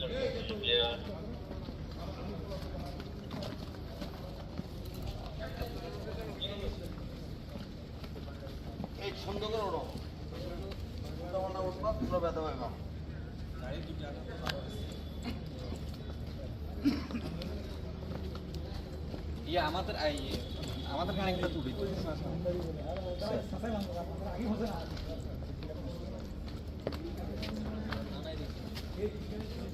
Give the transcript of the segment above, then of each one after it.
এই সুন্দর করে ওড়ো উঠবা পুরো ব্যথা পাবে ইয়ে আমাদের আমাদের গানে একটা তুলি।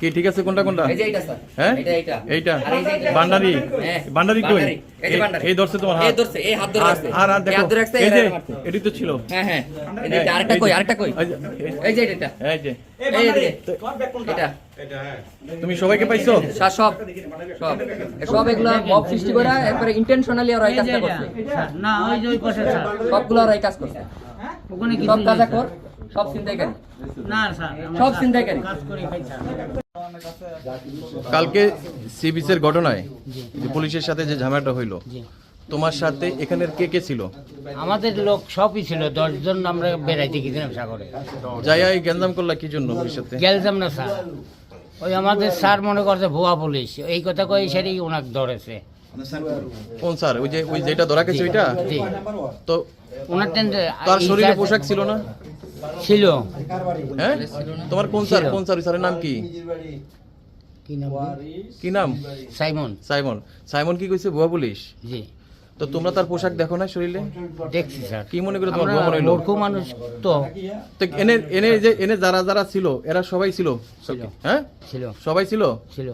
কি ঠিক আছে কোনটা কোনটা? এই যে স্যার। হ্যাঁ? এটা এইটা। আর। বান্ডারি? হ্যাঁ, বান্ডারি কই? এই ধরছে তোমার হাত। এই ধরছে, এই হাত ধরে রাখছে। আর আর দেখো হাত ধরে রাখছে, এই এই যে এটি তো ছিল। হ্যাঁ হ্যাঁ। এই আরেকটা কই আরেকটা কই? এই যে- এটা এই যে এই এদিকে এটা তুমি সবাইকে পাইছো? স্যার সব সব। সব এগুলা মব সৃষ্টি করা একবারে ইন্টেনশনালি ওরা এই কাজটা করছে। না ওই যে ওই পাশে সবগুলো ওরা এই কাজ করছে। ওখানে কি সব কাজ কর। সব চিন্তাইকারী না স্যার সব চিন্তাইকারী কাজ করি খাই স্যার। কালকে সি বিচের ঘটনায় যে পুলিশের সাথে যে ঝামেলাটা হইল তোমার সাথে এখানের কে কে ছিল? আমাদের লোক সবই ছিল দশজন আমরা বেড়াইতে গেছিলাম সাগরে। যাইয়া এই গ্যাঞ্জাম করলা কি জন্য সাথে? না স্যার। ওই আমাদের স্যার মনে করছে ভুয়া পুলিশ। এই কথা কই সেটাই ওনাকে ধরেছে। কোন স্যার? ওই যে ওই যেটা ধরা গেছে ওইটা? তো ওনার তার শরীরে পোশাক ছিল না? ছিল হ্যাঁ? তোমার কোন স্যার? কোন স্যার? স্যারের নাম কি? কি নাম? সাইমন। সাইমন। সাইমন কি কইছে? ভুয়া পুলিশ? জি। তো তোমরা তার পোশাক দেখো না শরীরে? দেখছি স্যার। কি মনে করে তোমার আমরা ভুয়া মনে মূর্খ মানুষ তো। তো এনে এনে যে এনে যারা যারা ছিল এরা সবাই ছিল। হ্যাঁ? ছিল। সবাই ছিল? ছিল।